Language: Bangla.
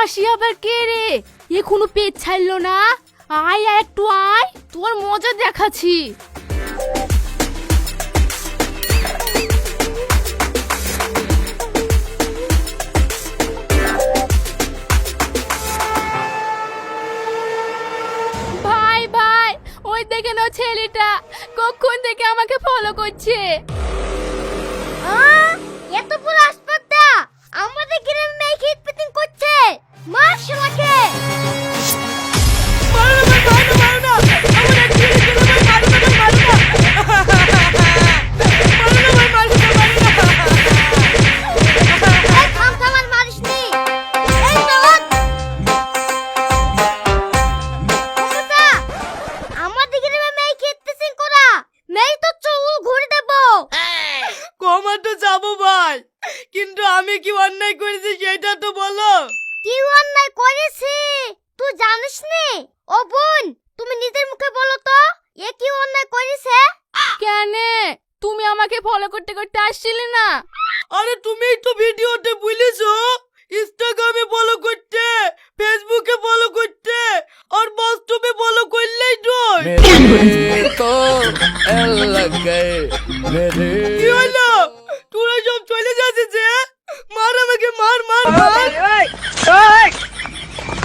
হাসি আবার কে রে? এখনও পেট ছাড়লো না? আয় আর একটু আয়, তোর মজা দেখাচ্ছি। ভাই ভাই, ওই দেখে নাও ছেলেটা, কখন থেকে আমাকে ফলো করছে? আমার তো যাব ভাই। কিন্তু আমি কি অন্যায় করেছি সেটা তো বলো। কি অন্যায় করেছি? তুই জানিস নি? ও বোন তুমি নিজের মুখে বলো তো এ কি অন্যায় করেছে? কেন? তুমি আমাকে ফলো করতে করতে আসছিলে না? আরে তুমি তো ভিডিওতে বলেছ ইনস্টাগ্রামে ফলো করতে ফেসবুকে ফলো করতে আর বাস্তবে ফলো করলেই তো তো এলাকায় কি হলো?